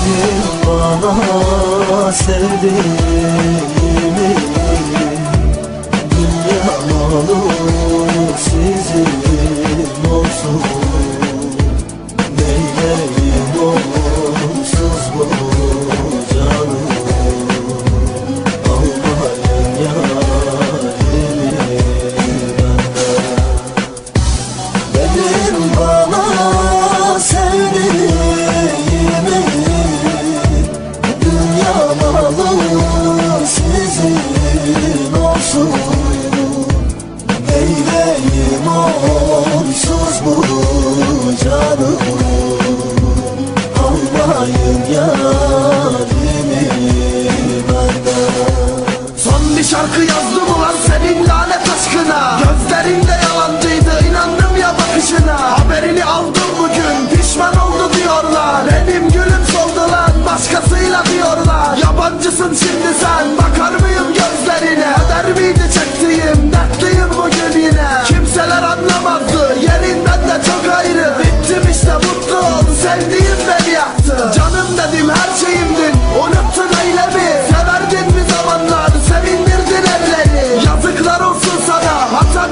verdin bana sevdiğimi Dünya malı sizin. şarkı yazdım ulan senin lanet aşkına. Gözlerinde yalan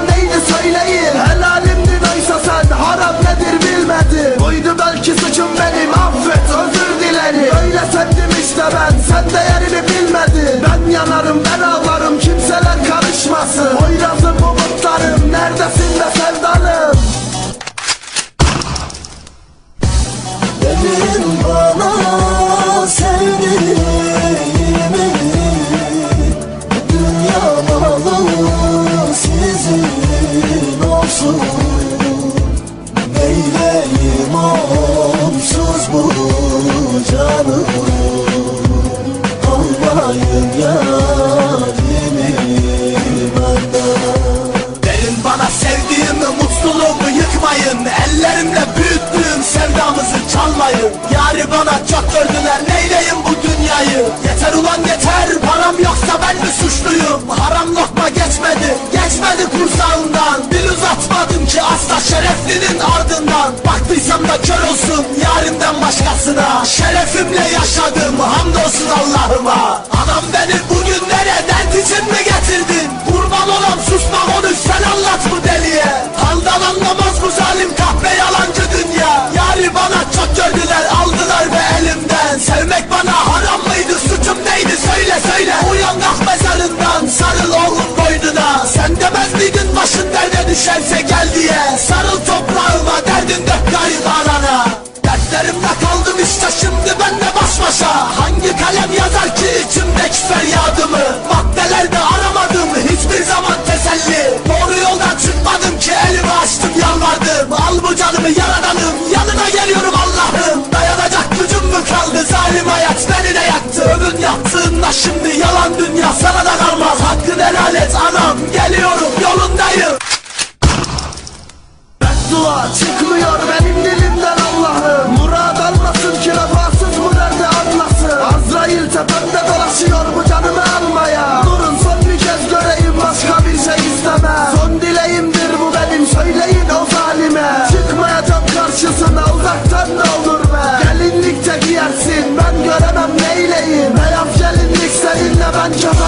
بني اسرائيليين هلا yüreğim onsuz bu canım. Almayın yarimi benden Derin bana sevdiğimi mutluluğumu yıkmayın. Ellerimle büyüttüğüm sevdamızı çalmayın. Yari bana çok gördüler neyleyim bu dünyayı? Yeter ulan yeter param yoksa ben mi suçluyum. Haram lokma geçmedi geçmedi kursağından Dil uzatmadım ki asla şereflinin ardından. Baktıysam da kör olsun yarimden başkasına. Şerefimle 반전